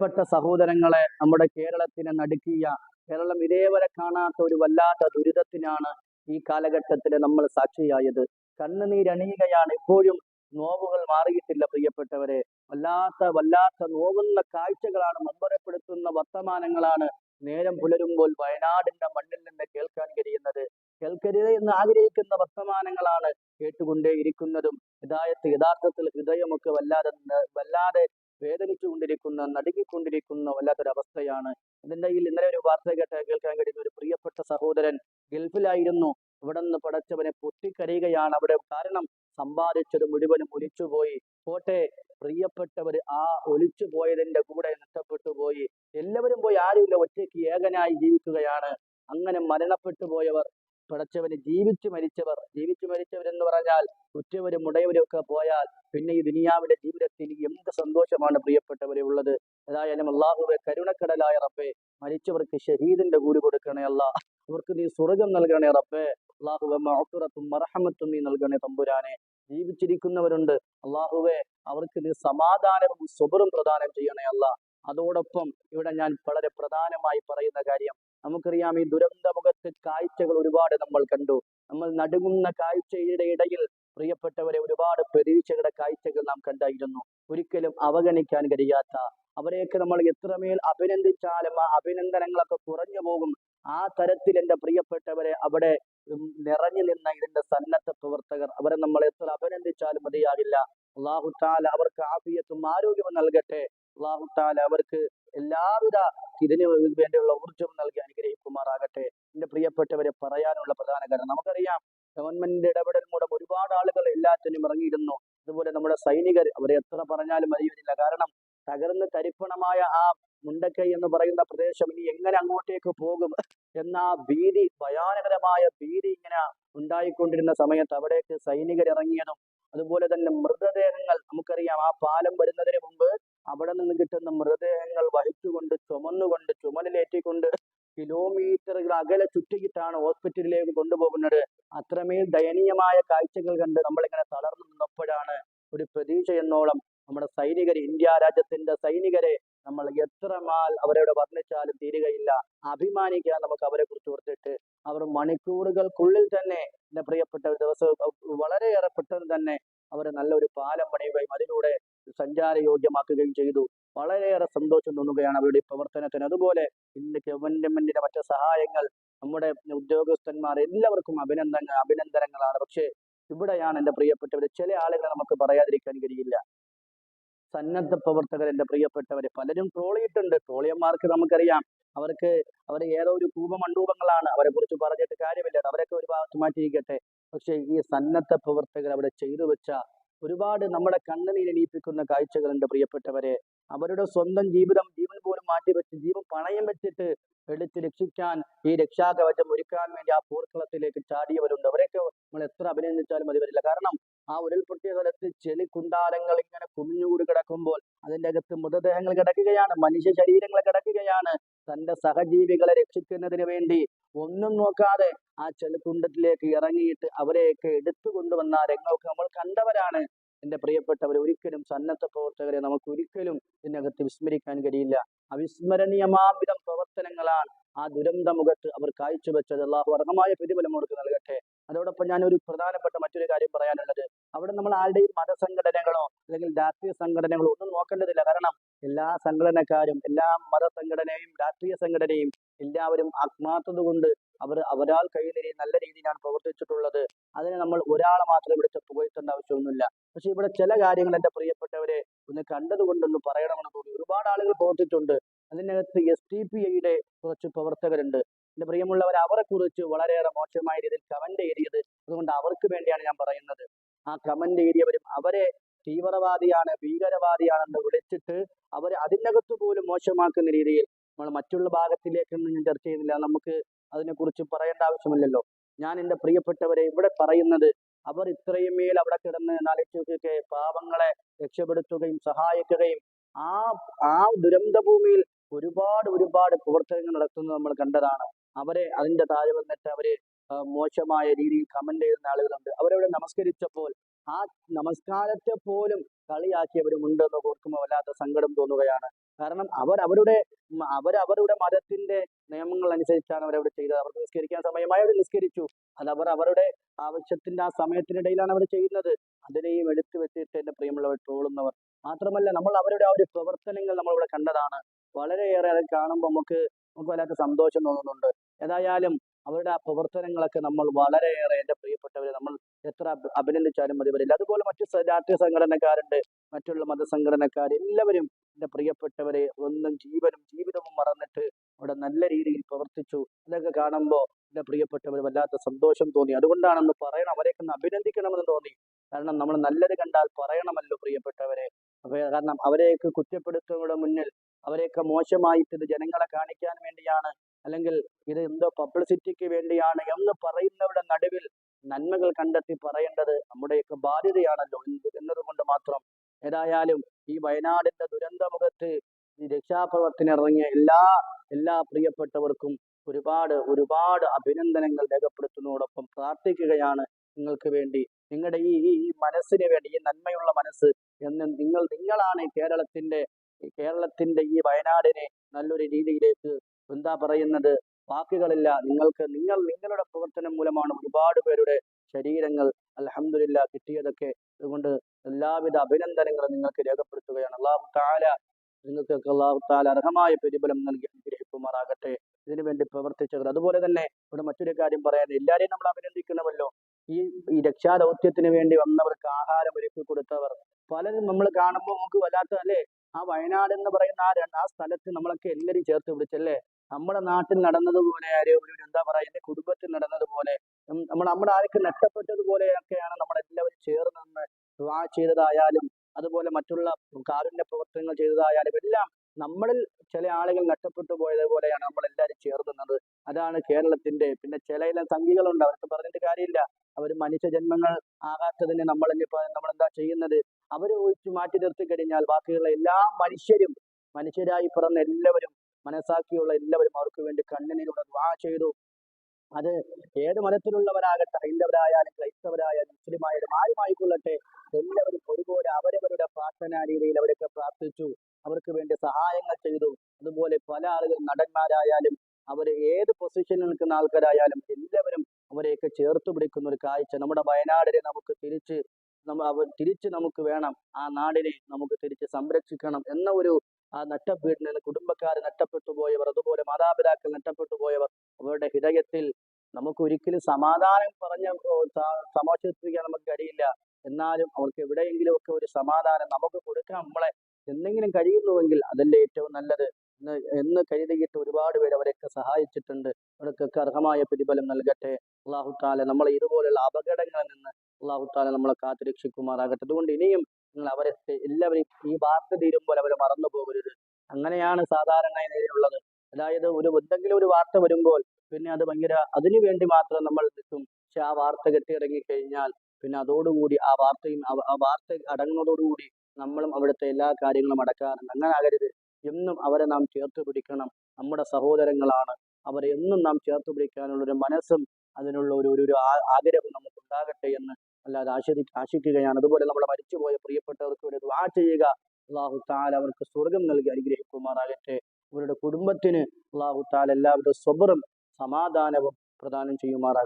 പ്രിയപ്പെട്ട സഹോദരങ്ങളെ നമ്മുടെ കേരളത്തിനെ നടുക്കിയ കേരളം ഇതേവരെ കാണാത്ത ഒരു വല്ലാത്ത ദുരിതത്തിനാണ് ഈ കാലഘട്ടത്തിൽ നമ്മൾ സാക്ഷിയായത്. കണ്ണുനീരണിയുകയാണ് ഇപ്പോഴും. നോവുകൾ മാറിയിട്ടില്ല പ്രിയപ്പെട്ടവരെ. വല്ലാത്ത വല്ലാത്ത നോവുന്ന കാഴ്ചകളാണ് മമ്പരപ്പെടുത്തുന്ന വർത്തമാനങ്ങളാണ് നേരം പുലരുമ്പോൾ വയനാടിന്റെ മണ്ണിൽ നിന്ന് കേൾക്കാൻ കഴിയുന്നത്. കേൾക്കരുത് എന്ന് ആഗ്രഹിക്കുന്ന വർത്തമാനങ്ങളാണ് കേട്ടുകൊണ്ടേയിരിക്കുന്നതും. ഇരിക്കുന്നതും യഥാർത്ഥത്തിൽ ഹൃദയമൊക്കെ വല്ലാതെ വല്ലാതെ വേദനിച്ചുകൊണ്ടിരിക്കുന്ന നടുങ്ങിക്കൊണ്ടിരിക്കുന്ന വല്ലാത്തൊരവസ്ഥയാണ്. ഇതിന്റെ കയ്യിൽ ഇന്നലെ ഒരു വാർത്ത കേട്ട കേൾക്കാൻ കഴിയുന്ന ഒരു പ്രിയപ്പെട്ട സഹോദരൻ ഗൾഫിലായിരുന്നു. ഇവിടെ നിന്ന് പടച്ചവനെ പൊട്ടിക്കരയുകയാണ്. അവിടെ കാരണം സമ്പാദിച്ചത് മുഴുവനും ഒലിച്ചുപോയി. പോട്ടെ പ്രിയപ്പെട്ടവർ ആ ഒലിച്ചു പോയതിന്റെ കൂടെ നഷ്ടപ്പെട്ടു പോയി എല്ലാവരും പോയി ആരുമില്ല. ഒറ്റയ്ക്ക് ഏകനായി ജീവിക്കുകയാണ്. അങ്ങനെ മരണപ്പെട്ടു പോയവർ പടച്ചവന് ജീവിച്ചു മരിച്ചവർ ജീവിച്ചു മരിച്ചവർ എന്ന് പറഞ്ഞാൽ ഉറ്റവരും ഉടയവരും ഒക്കെ പോയാൽ പിന്നെ ഈ ദുനിയാവിന്റെ ജീവിതത്തിൽ എന്ത് സന്തോഷമാണ് പ്രിയപ്പെട്ടവരെ ഉള്ളത്. ഏതായാലും അള്ളാഹുവെ കരുണക്കടലായ റബ്ബെ മരിച്ചവർക്ക് ഷഹീദിന്റെ കൂലി കൊടുക്കണേ അല്ല. അവർക്ക് നീ സ്വർഗം നൽകണേ റബ്ബെ. അള്ളാഹുവെ മഹത്തുറത്തും മറഹമത്തും നീ നൽകണേ തമ്പുരാനെ. ജീവിച്ചിരിക്കുന്നവരുണ്ട്. അള്ളാഹുവെ അവർക്ക് നീ സമാധാനവും സുബറും പ്രദാനം ചെയ്യണേ അല്ല. അതോടൊപ്പം ഇവിടെ ഞാൻ വളരെ പ്രധാനമായി പറയുന്ന കാര്യം നമുക്കറിയാം ഈ ദുരന്തമുഖത്ത് കാഴ്ചകൾ ഒരുപാട് നമ്മൾ കണ്ടു. നമ്മൾ നടുങ്ങുന്ന കാഴ്ചയുടെ ഇടയിൽ പ്രിയപ്പെട്ടവരെ ഒരുപാട് പ്രതീക്ഷകളുടെ കാഴ്ചകൾ നാം കണ്ടായിരുന്നു. ഒരിക്കലും അവഗണിക്കാൻ കഴിയാത്ത അവരെയൊക്കെ നമ്മൾ എത്രമേൽ അഭിനന്ദിച്ചാലും ആ അഭിനന്ദനങ്ങളൊക്കെ കുറഞ്ഞു പോകും. ആ തരത്തിൽ എന്റെ പ്രിയപ്പെട്ടവരെ അവിടെ നിറഞ്ഞു നിന്ന ഇതിന്റെ സന്നദ്ധ പ്രവർത്തകർ അവരെ നമ്മൾ എത്ര അഭിനന്ദിച്ചാലും മതിയാകില്ല. അള്ളാഹു താല അവർക്ക് ആഫിയത്തും ആരോഗ്യവും നൽകട്ടെ. അള്ളാഹു താല അവർക്ക് എല്ലാവിധ ഇതിന് വേണ്ടിയുള്ള ഊർജം നൽകി അനുഗ്രഹിക്കുമാറാകട്ടെ. എന്റെ പ്രിയപ്പെട്ടവരെ പറയാനുള്ള പ്രധാന കാരണം നമുക്കറിയാം ഗവൺമെന്റിന്റെ ഇടപെടൽ മൂലം ഒരുപാട് ആളുകൾ എല്ലാത്തിനും ഇറങ്ങിയിരുന്നു. അതുപോലെ നമ്മുടെ സൈനികർ അവരെ എത്ര പറഞ്ഞാലും അറിയുന്നില്ല. കാരണം തകർന്ന് തരിപ്പണമായ ആ മുണ്ടക്കൈ എന്ന് പറയുന്ന പ്രദേശം ഇനി എങ്ങനെ അങ്ങോട്ടേക്ക് പോകും എന്ന ആ ഭീതി ഭയാനകരമായ ഭീതി ഇങ്ങനെ ഉണ്ടായിക്കൊണ്ടിരുന്ന സമയത്ത് അവിടേക്ക് സൈനികർ ഇറങ്ങിയതും അതുപോലെ തന്നെ മൃതദേഹങ്ങൾ നമുക്കറിയാം. ആ പാലം വരുന്നതിന് മുമ്പ് അവിടെ നിന്ന് കിട്ടുന്ന മൃതദേഹങ്ങൾ വഹിച്ചുകൊണ്ട് ചുമന്നുകൊണ്ട് ചുമലിലേറ്റിക്കൊണ്ട് കിലോമീറ്ററുകൾ അകലെ ചുറ്റിക്കിട്ടാണ് ഹോസ്പിറ്റലിലേക്ക് കൊണ്ടുപോകുന്നത്. അത്രമേൽ ദയനീയമായ കാഴ്ചകൾ കണ്ട് നമ്മളിങ്ങനെ തളർന്നു നിന്നപ്പോഴാണ് ഒരു പ്രതീക്ഷ എന്നോളം നമ്മുടെ സൈനികർ ഇന്ത്യ രാജ്യത്തിന്റെ സൈനികരെ നമ്മൾ എത്രമാൽ അവരോട് വർണിച്ചാലും തീരുകയില്ല. അഭിമാനിക്കാൻ നമുക്ക് അവരെ കുറിച്ച് ഓർത്തിട്ട് അവർ മണിക്കൂറുകൾക്കുള്ളിൽ തന്നെ എന്റെ പ്രിയപ്പെട്ട ദിവസം വളരെയേറെ പെട്ടെന്ന് തന്നെ അവർ നല്ലൊരു പാലം പണിയുകയും അതിലൂടെ സഞ്ചാരയോഗ്യമാക്കുകയും ചെയ്തു. വളരെയേറെ സന്തോഷം തോന്നുകയാണ് അവരുടെ പ്രവർത്തനത്തിന്. അതുപോലെ ഇന്ന് ഗവൺമെന്റിന്റെ മറ്റു സഹായങ്ങൾ നമ്മുടെ ഉദ്യോഗസ്ഥന്മാർ എല്ലാവർക്കും അഭിനന്ദന അഭിനന്ദനങ്ങളാണ്. പക്ഷേ ഇവിടെയാണ് എന്റെ പ്രിയപ്പെട്ടവർ ചില ആളുകളെ നമുക്ക് പറയാതിരിക്കാൻ കഴിയില്ല. സന്നദ്ധ പ്രവർത്തകർ എന്റെ പ്രിയപ്പെട്ടവരെ പലരും ട്രോളിയിട്ടുണ്ട് ട്രോളിയന്മാർക്ക് നമുക്കറിയാം. അവർക്ക് അവർ ഏതോ ഒരു കൂപമണ്ഡൂപങ്ങളാണ്. അവരെ കുറിച്ച് പറഞ്ഞിട്ട് കാര്യമില്ല. അവരൊക്കെ ഒരു ഭാഗത്ത് മാറ്റിയിരിക്കട്ടെ. പക്ഷേ ഈ സന്നദ്ധ പ്രവർത്തകർ അവിടെ ചെയ്തു വെച്ച ഒരുപാട് നമ്മുടെ കണ്ണുനീരണിയിപ്പിക്കുന്ന കാഴ്ചകളുണ്ട് പ്രിയപ്പെട്ടവരെ. അവരുടെ സ്വന്തം ജീവിതം ജീവൻ പോലും മാറ്റിവെച്ച് ജീവൻ പണയം വെച്ചിട്ട് എടുത്ത് രക്ഷിക്കാൻ ഈ രക്ഷാകവചം ഒരുക്കാൻ വേണ്ടി ആ പോർക്കളത്തിലേക്ക് ചാടിയവരുണ്ട്. അവരെയൊക്കെ നമ്മൾ എത്ര അഭിനന്ദിച്ചാലും മതി വരില്ല കാരണം ആ ഉരുൾപൊട്ടിയ സ്ഥലത്ത് ചെളി കുണ്ടാരങ്ങൾ ഇങ്ങനെ കുമിഞ്ഞുകൂടി കിടക്കുമ്പോൾ അതിന്റെ അകത്ത് മൃതദേഹങ്ങൾ കിടക്കുകയാണ്. മനുഷ്യ ശരീരങ്ങൾ കിടക്കുകയാണ്. തന്റെ സഹജീവികളെ രക്ഷിക്കുന്നതിന് വേണ്ടി ഒന്നും നോക്കാതെ ആ ചെളിക്കുണ്ടത്തിലേക്ക് ഇറങ്ങിയിട്ട് അവരെയൊക്കെ എടുത്തു കൊണ്ടുവന്ന രംഗമൊക്കെ നമ്മൾ കണ്ടവരാണ്. എന്റെ പ്രിയപ്പെട്ടവർ ഒരിക്കലും സന്നദ്ധ പ്രവർത്തകരെ നമുക്ക് ഒരിക്കലും ഇതിനകത്ത് വിസ്മരിക്കാൻ കഴിയില്ല. അവിസ്മരണീയമാവിധം പ്രവർത്തനങ്ങളാണ് ആ ദുരന്ത മുഖത്ത് അവർ കാഴ്ചവെച്ചത്. അള്ളാഹു അർഹമായ പ്രതിഫലം അവർക്ക് നൽകട്ടെ. അതോടൊപ്പം ഞാൻ ഒരു പ്രധാനപ്പെട്ട മറ്റൊരു കാര്യം പറയാനുള്ളത്. അവിടെ നമ്മൾ ആരുടെയും മതസംഘടനകളോ അല്ലെങ്കിൽ രാഷ്ട്രീയ സംഘടനകളോ ഒന്നും നോക്കേണ്ടതില്ല. കാരണം എല്ലാ സംഘടനക്കാരും എല്ലാ മതസംഘടനയും രാഷ്ട്രീയ സംഘടനയും എല്ലാവരും ആത്മാർത്ഥത കൊണ്ട് അവർ അവരാൾ കഴിയുന്ന നല്ല രീതിയിലാണ് പ്രവർത്തിച്ചിട്ടുള്ളത്. അതിന് നമ്മൾ ഒരാളെ മാത്രം ഇവിടുത്തെ പുകഴ്ത്തേണ്ട ആവശ്യമൊന്നുമില്ല. പക്ഷെ ഇവിടെ ചില കാര്യങ്ങൾ എന്റെ പ്രിയപ്പെട്ടവരെ ഒന്ന് കണ്ടതുകൊണ്ടൊന്ന് പറയണമെന്ന് തോന്നി. ഒരുപാട് ആളുകൾ പ്രവർത്തിച്ചിട്ടുണ്ട്. അതിനകത്ത് എസ് ടി പി ഐയുടെ കുറച്ച് പ്രവർത്തകരുണ്ട്. എന്റെ പ്രിയമുള്ളവർ അവരെ കുറിച്ച് വളരെയേറെ മോശമായ രീതിയിൽ കമന്റ് എഴുതിയത് അതുകൊണ്ട് അവർക്ക് വേണ്ടിയാണ് ഞാൻ പറയുന്നത്. ആ കമന്റ് എഴുതിയവരും അവരെ തീവ്രവാദിയാണ് ഭീകരവാദിയാണെന്ന് വിളിച്ചിട്ട് അവർ അതിനകത്ത് പോലും മോശമാക്കുന്ന രീതിയിൽ നമ്മൾ മറ്റുള്ള ഭാഗത്തിലേക്കൊന്നും ഞാൻ ചർച്ച ചെയ്യുന്നില്ല നമുക്ക് അതിനെക്കുറിച്ച് പറയേണ്ട ആവശ്യമില്ലല്ലോ. ഞാൻ എന്റെ പ്രിയപ്പെട്ടവരെ ഇവിടെ പറയുന്നത് അവർ ഇത്രയും മേൽ അവിടെ കിടന്ന് നാലിച്ചൊക്കെ പാപങ്ങളെ രക്ഷപ്പെടുത്തുകയും സഹായിക്കുകയും ആ ആ ദുരന്ത ഭൂമിയിൽ ഒരുപാട് ഒരുപാട് പ്രവർത്തനങ്ങൾ നടത്തുന്നത് നമ്മൾ കണ്ടതാണ്. അവരെ അതിന്റെ താഴെ വന്നിട്ട് അവർ മോശമായ രീതിയിൽ കമന്റ് ചെയ്യുന്ന ആളുകളുണ്ട്. അവരവിടെ നമസ്കരിച്ചപ്പോൾ ആ നമസ്കാരത്തെ പോലും കളിയാക്കിയവരുമുണ്ട് എന്ന് ഓർക്കുമ്പോൾ വല്ലാത്ത സങ്കടം തോന്നുകയാണ്. കാരണം അവർ അവരുടെ അവർ അവരുടെ മതത്തിന്റെ നിയമങ്ങൾ അനുസരിച്ചാണ് അവരവിടെ ചെയ്തത്. അവർക്ക് നിസ്കരിക്കാൻ സമയമായി അവർ നിസ്കരിച്ചു. അത് അവർ അവരുടെ ആവശ്യത്തിന്റെ ആ സമയത്തിനിടയിലാണ് അവർ ചെയ്യുന്നത്. അതിനെയും എടുത്തു വെച്ചിട്ട് എന്റെ പ്രിയമുള്ളവർ ട്രോളുന്നവർ. മാത്രമല്ല നമ്മൾ അവരുടെ ആ ഒരു പ്രവർത്തനങ്ങൾ നമ്മളിവിടെ കണ്ടതാണ്. വളരെയേറെ അത് കാണുമ്പോൾ നമുക്ക് നമുക്ക് വല്ലാത്ത സന്തോഷം തോന്നുന്നുണ്ട്. ഏതായാലും അവരുടെ ആ പ്രവർത്തനങ്ങളൊക്കെ നമ്മൾ വളരെയേറെ എന്റെ പ്രിയപ്പെട്ടവരെ നമ്മൾ എത്ര അഭിനന്ദിച്ചാലും മതി. വരില്ല അതുപോലെ മറ്റു രാഷ്ട്രീയ സംഘടനക്കാരുണ്ട്. മറ്റുള്ള മതസംഘടനക്കാർ എല്ലാവരും എന്റെ പ്രിയപ്പെട്ടവരെ ഒന്നും ജീവനും ജീവിതവും മറന്നിട്ട് അവിടെ നല്ല രീതിയിൽ പ്രവർത്തിച്ചു. അതൊക്കെ കാണുമ്പോൾ എന്റെ പ്രിയപ്പെട്ടവർ വല്ലാത്ത സന്തോഷം തോന്നി. അതുകൊണ്ടാണെന്ന് പറയണം. അവരെയൊക്കെ ഒന്ന് അഭിനന്ദിക്കണമെന്ന് തോന്നി. കാരണം നമ്മൾ നല്ലത് കണ്ടാൽ പറയണമല്ലോ പ്രിയപ്പെട്ടവരെ. കാരണം അവരെയൊക്കെ കുറ്റപ്പെടുത്തുന്നതിയുടെ മുന്നിൽ അവരെയൊക്കെ മോശമായിട്ട് ഇത് ജനങ്ങളെ കാണിക്കാൻ വേണ്ടിയാണ് അല്ലെങ്കിൽ ഇത് എന്തോ പബ്ലിസിറ്റിക്ക് വേണ്ടിയാണ് എന്ന് പറയുന്നവരുടെ നടുവിൽ നന്മകൾ കണ്ടെത്തി പറയേണ്ടത് നമ്മുടെയൊക്കെ ബാധ്യതയാണല്ലോ എന്ന് എന്നതുകൊണ്ട് മാത്രം. ഏതായാലും ഈ വയനാടിന്റെ ദുരന്തമുഖത്ത് ഈ രക്ഷാപ്രവർത്തനം ഇറങ്ങിയ എല്ലാ എല്ലാ പ്രിയപ്പെട്ടവർക്കും ഒരുപാട് ഒരുപാട് അഭിനന്ദനങ്ങൾ രേഖപ്പെടുത്തുന്നതോടൊപ്പം പ്രാർത്ഥിക്കുകയാണ് നിങ്ങൾക്ക് വേണ്ടി. നിങ്ങളുടെ ഈ ഈ മനസ്സിന് വേണ്ടി ഈ നന്മയുള്ള മനസ്സ് എന്ന് നിങ്ങൾ നിങ്ങളാണ് കേരളത്തിന്റെ കേരളത്തിന്റെ ഈ വയനാടിനെ നല്ലൊരു രീതിയിലേക്ക് എന്താ പറയുന്നത് വാക്കുകളില്ല. നിങ്ങൾക്ക് നിങ്ങൾ നിങ്ങളുടെ പ്രവർത്തനം മൂലമാണ് ഒരുപാട് പേരുടെ ശരീരങ്ങൾ അലഹമില്ല കിട്ടിയതൊക്കെ അതുകൊണ്ട് എല്ലാവിധ അഭിനന്ദനങ്ങളും നിങ്ങൾക്ക് രേഖപ്പെടുത്തുകയാണ്. അള്ളാഹു താല നിങ്ങൾക്കൊക്കെ അള്ളാഹു താല അർഹമായ പ്രതിഫലം നൽകി അനുഗ്രഹിക്കുമാറാകട്ടെ. ഇതിനു വേണ്ടി പ്രവർത്തിച്ചവർ. അതുപോലെ തന്നെ ഇവിടെ മറ്റൊരു കാര്യം പറയാൻ എല്ലാവരെയും നമ്മൾ അഭിനന്ദിക്കണമല്ലോ. ഈ ഈ രക്ഷാദൗത്യത്തിന് വേണ്ടി വന്നവർക്ക് ആഹാരം ഒരുക്കി കൊടുത്തവർ. പലരും നമ്മൾ കാണുമ്പോൾ നമുക്ക് വല്ലാത്ത അല്ലേ? ആ വയനാട് എന്ന് പറയുന്ന ആ ആ സ്ഥലത്ത് നമ്മളൊക്കെ എല്ലാവരും ചേർത്ത് പിടിച്ചല്ലേ? നമ്മുടെ നാട്ടിൽ നടന്നതുപോലെ ഒരു എന്താ പറയാ എന്റെ കുടുംബത്തിൽ നടന്നതുപോലെ നമ്മൾ നമ്മുടെ ആർക്ക് നഷ്ടപ്പെട്ടതുപോലെയൊക്കെയാണ് നമ്മളെല്ലാവരും ചേർന്ന് നിന്ന് ചെയ്തതായാലും അതുപോലെ മറ്റുള്ള കാരുണ്യ പ്രവർത്തനങ്ങൾ ചെയ്തതായാലും എല്ലാം നമ്മളിൽ ചില ആളുകൾ നഷ്ടപ്പെട്ടു പോയതുപോലെയാണ് നമ്മൾ എല്ലാവരും ചേർക്കുന്നത് അതാണ് കേരളത്തിന്റെ പിന്നെ ചില ചില സംഖ്യകളുണ്ട് അവർക്ക് പറഞ്ഞിട്ട് കാര്യമില്ല. അവർ മനുഷ്യ ജന്മങ്ങൾ ആകാത്തതിന് നമ്മൾ നമ്മൾ എന്താ ചെയ്യുന്നത്? അവരെ ഒഴിച്ച് മാറ്റി നിർത്തി കഴിഞ്ഞാൽ ബാക്കിയുള്ള എല്ലാ മനുഷ്യരും മനുഷ്യരായി പിറന്ന എല്ലാവരും മനസ്സാക്കിയുള്ള എല്ലാവരും അവർക്ക് വേണ്ടി കണ്ണിനിലൂടെ ദ്വാ ചെയ്തു. അത് ഏത് മതത്തിലുള്ളവരാകട്ടെ ഹൈന്ദവരായാലും ക്രൈസ്തവരായാലും മുസ്ലിമായാലും ആരുമായിക്കൊള്ളട്ടെ എല്ലാവരും ഒരുപോലെ അവരവരുടെ പ്രാർത്ഥനാ രീതിയിൽ അവരൊക്കെ പ്രാർത്ഥിച്ചു. അവർക്ക് വേണ്ടി സഹായങ്ങൾ ചെയ്തു. അതുപോലെ പല ആളുകൾ നടന്മാരായാലും അവർ ഏത് പൊസിഷനിൽ നിൽക്കുന്ന ആൾക്കാരായാലും എല്ലാവരും അവരെയൊക്കെ ചേർത്ത് പിടിക്കുന്ന ഒരു കാഴ്ച നമ്മുടെ വയനാടിനെ നമുക്ക് തിരിച്ച് തിരിച്ച് നമുക്ക് വേണം. ആ നാടിനെ നമുക്ക് തിരിച്ച് സംരക്ഷിക്കണം എന്ന ഒരു ആ നഷ്ടപ്പെട്ട് കുടുംബക്കാർ നഷ്ടപ്പെട്ടു പോയവർ അതുപോലെ മാതാപിതാക്കൾ നഷ്ടപ്പെട്ടു പോയവർ അവരുടെ ഹൃദയത്തിൽ നമുക്ക് ഒരിക്കലും സമാധാനം പറഞ്ഞ സമാശ്വസിപ്പിക്കാൻ നമുക്ക് കഴിയില്ല. എന്നാലും അവർക്ക് എവിടെയെങ്കിലും ഒക്കെ ഒരു സമാധാനം നമുക്ക് കൊടുക്കാൻ നമ്മളെ എന്തെങ്കിലും കഴിയുന്നുവെങ്കിൽ അതല്ലേ ഏറ്റവും നല്ലത്. എന്ന് എന്ന് കരുതിയിട്ട് ഒരുപാട് പേര് അവരെയൊക്കെ സഹായിച്ചിട്ടുണ്ട്. അവർക്കൊക്കെ അർഹമായ പ്രതിഫലം നൽകട്ടെ. അള്ളാഹു താല നമ്മളെ ഇതുപോലെയുള്ള അപകടങ്ങളിൽ നിന്ന് അള്ളാഹു താല നമ്മളെ കാത്തുരക്ഷിക്കുമാറാകട്ടെ. അതുകൊണ്ട് ഇനിയും നിങ്ങൾ അവരെ എല്ലാവരെയും ഈ വാർത്ത തീരുമ്പോൾ അവർ മറന്നു പോകരുത്. അങ്ങനെയാണ് സാധാരണ ഉള്ളത് അതായത് ഒരു എന്തെങ്കിലും ഒരു വാർത്ത വരുമ്പോൾ പിന്നെ അത് ഭയങ്കര അതിനു വേണ്ടി മാത്രം നമ്മൾ നിൽക്കും. പക്ഷെ ആ വാർത്ത കെട്ടിയിറങ്ങി കഴിഞ്ഞാൽ പിന്നെ അതോടുകൂടി ആ വാർത്തയും ആ- വാർത്ത അടങ്ങുന്നതോടുകൂടി നമ്മളും അവിടുത്തെ എല്ലാ കാര്യങ്ങളും അടക്കാറുണ്ട് അങ്ങനെ ആകരുത് എന്നും അവരെ നാം ചേർത്ത് പിടിക്കണം. നമ്മുടെ സഹോദരങ്ങളാണ്. അവരെ എന്നും നാം ചേർത്ത് പിടിക്കാനുള്ള ഒരു മനസ്സും അതിനുള്ള ഒരു ഒരു ആഗ്രഹം നമുക്ക് ഉണ്ടാകട്ടെ എന്ന് അല്ലാതെ ആശി ആശിക്കുകയാണ് അതുപോലെ നമ്മൾ മരിച്ചുപോയ പ്രിയപ്പെട്ടവർക്ക് വേണ്ടി ദുആ ചെയ്യുക. അള്ളാഹു താല അവർക്ക് സ്വർഗം നൽകി അനുഗ്രഹിക്കുമാറാകട്ടെ. അവരുടെ കുടുംബത്തിന് അള്ളാഹു താല എല്ലാവരുടെ സ്വബറും സമാധാനവും പ്രദാനം ചെയ്യുമാറാകട്ടെ.